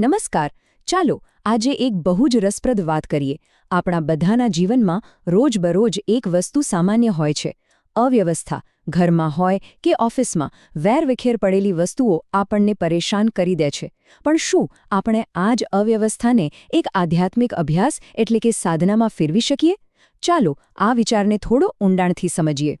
નમસ્કાર. ચાલો, આજે એક બહુ જ રસપ્રદ વાત કરીએ. આપણા બધાના જીવનમાં રોજબરોજ એક વસ્તુ સામાન્ય હોય છે. અવ્યવસ્થા. ઘરમાં હોય કે ઓફિસમાં, વેરવિખેર પડેલી વસ્તુઓ આપણને પરેશાન કરી દે છે. પણ શું આપણે આ જ અવ્યવસ્થાને એક આધ્યાત્મિક અભ્યાસ એટલે કે સાધનામાં ફેરવી શકીએ? ચાલો, આ વિચારને થોડો ઊંડાણથી સમજીએ.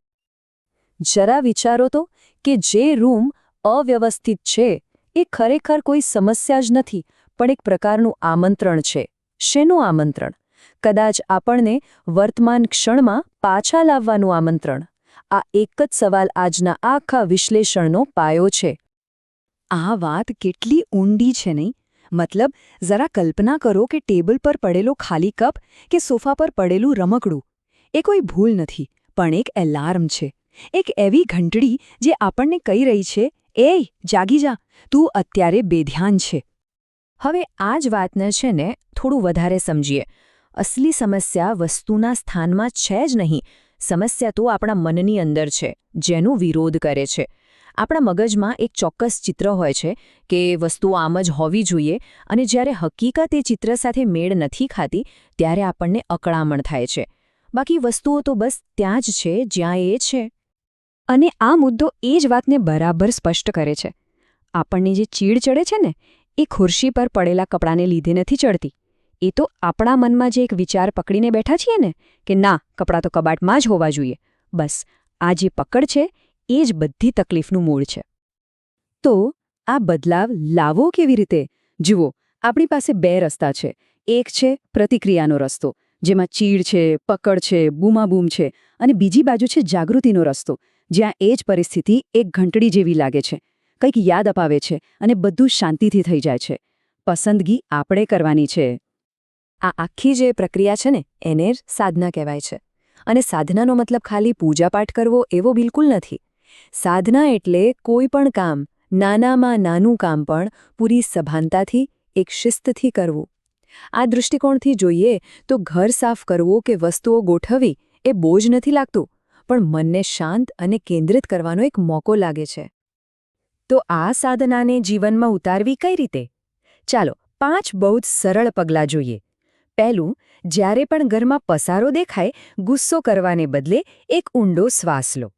જરા વિચારો તો કે જે રૂમ અવ્યવસ્થિત છે એ ખરેખર કોઈ સમસ્યા જ નથી, પણ એક પ્રકારનું આમંત્રણ છે. શેનું આમંત્રણ? કદાચ આપણને વર્તમાન ક્ષણમાં પાછા લાવવાનું આમંત્રણ? આ એક જ સવાલ આજના આખા વિશ્લેષણનો પાયો છે. આ વાત કેટલી ઊંડી છે નહીં? મતલબ, જરા કલ્પના કરો કે ટેબલ પર પડેલો ખાલી કપ કે સોફા પર પડેલું રમકડું. એ કોઈ ભૂલ નથી, પણ એક એલાર્મ છે. એક એવી ઘંટડી જે આપણને કહી રહી છે એ જાગી જા. તું અત્યારે બેધ્યાન છે. હવે આ જ વાતને છે ને થોડું વધારે સમજીએ. અસલી સમસ્યા વસ્તુના સ્થાનમાં છે જ નહીં. સમસ્યા તો આપણા મનની અંદર છે, જેનો વિરોધ કરે છે. આપણા મગજમાં એક ચોક્કસ ચિત્ર હોય છે કે વસ્તુઓ આમ જ હોવી જોઈએ અને જ્યારે હકીકત એ ચિત્ર સાથે મેળ નથી ખાતી, ત્યારે આપણને અકળામણ થાય છે. બાકી વસ્તુઓ તો બસ ત્યાં જ છે જ્યાં એ છે. અને આ મુદ્દો એ જ વાતને બરાબર સ્પષ્ટ કરે છે. આપણને જે ચીડ ચડે છે ને, એ ખુરશી પર પડેલા કપડાને લીધે નથી ચડતી. એ તો આપણા મનમાં જે એક વિચાર પકડીને બેઠા છીએ ને, કે ના, કપડાં તો કબાટમાં જ હોવા જોઈએ. બસ, આ જે પકડ છે, એ જ બધી તકલીફનું મૂળ છે. તો, આ બદલાવ લાવો કેવી રીતે? જુઓ, આપણી પાસે બે રસ્તા છે. એક છે પ્રતિક્રિયાનો રસ્તો. જેમાં ચીડ છે, પકડ છે, બૂમાબૂમ છે અને બીજી બાજુ છે જાગૃતિનો રસ્તો, જ્યાં એ જ પરિસ્થિતિ એક ઘંટડી જેવી લાગે છે. કંઈક યાદ અપાવે છે અને બધું શાંતિથી થઈ જાય છે. પસંદગી આપણે કરવાની છે. આ આખી જે પ્રક્રિયા છે ને, એને સાધના કહેવાય છે. અને સાધનાનો મતલબ ખાલી પૂજાપાઠ કરવો એવો બિલકુલ નથી. સાધના એટલે કોઈ પણ કામ, નાનામાં નાનું કામ પણ પૂરી સભાનતાથી, એક શિસ્તથી કરવું. આ દૃષ્ટિકોણથી જોઈએ તો ઘર સાફ કરવું કે વસ્તુઓ ગોઠવવી એ બોજ નથી લાગતું, પણ મનને શાંત અને કેન્દ્રિત કરવાનો એક મોકો લાગે છે. તો આ સાધનાને જીવનમાં ઉતારવી કઈ રીતે? ચાલો, પાંચ બહુ જ સરળ પગલાં જોઈએ. પહેલું, જ્યારે પણ ઘરમાં પસારો દેખાય, ગુસ્સો કરવાને બદલે એક ઊંડો શ્વાસ લો.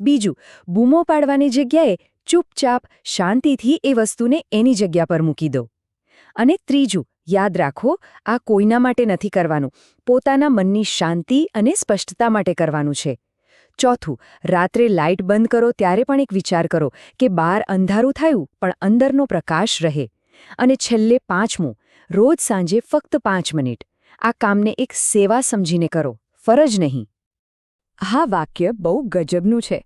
બીજું, બૂમો પાડવાની જગ્યાએ ચૂપચાપ શાંતિથી એ વસ્તુને એની જગ્યા પર મૂકી દો. અને ત્રીજું યાદ રાખો, આ કોઈના માટે નથી કરવાનું. પોતાના મનની શાંતિ અને સ્પષ્ટતા માટે કરવાનું છે. ચોથું, રાત્રે લાઇટ બંધ કરો ત્યારે પણ એક વિચાર કરો કે બહાર અંધારું થયું, પણ અંદરનો પ્રકાશ રહે. અને છેલ્લે પાંચમું, રોજ સાંજે ફક્ત પાંચ મિનિટ. આ કામને એક સેવા સમજીને કરો, ફરજ નહીં. આ વાક્ય બહુ ગજબનું છે.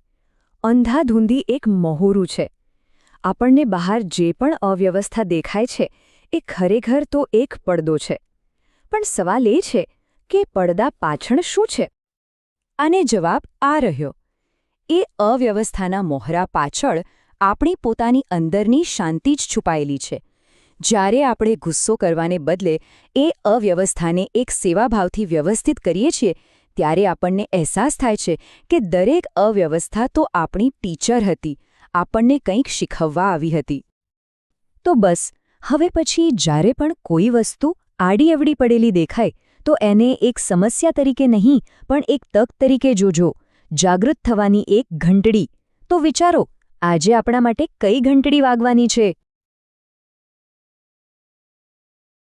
અંધાધૂંધી એક મહોરું છે. આપણને બહાર જે પણ અવ્યવસ્થા દેખાય છે એ ખરેખર તો એક પડદો છે. પણ સવાલ એ છે કે પડદા પાછળ શું છે? અને જવાબ આ રહ્યો. એ અવ્યવસ્થાના મોહરા પાછળ આપણી પોતાની અંદરની શાંતિ જ છુપાયેલી છે. જ્યારે આપણે ગુસ્સો કરવાને બદલે એ અવ્યવસ્થાને એક સેવાભાવથી વ્યવસ્થિત કરીએ છીએ, ત્યારે આપણને અહેસાસ થાય છે કે દરેક અવ્યવસ્થા તો આપણી ટીચર હતી, આપણને કંઈક શીખવવા આવી હતી. તો બસ હવે પછી જ્યારે પણ કોઈ વસ્તુ આડી અવડી પડેલી દેખાય, તો એને એક સમસ્યા તરીકે નહીં, પણ એક તક તરીકે જોજો. જાગૃત થવાની એક ઘંટડી. તો વિચારો, આજે આપણા માટે કઈ ઘંટડી વાગવાની છે?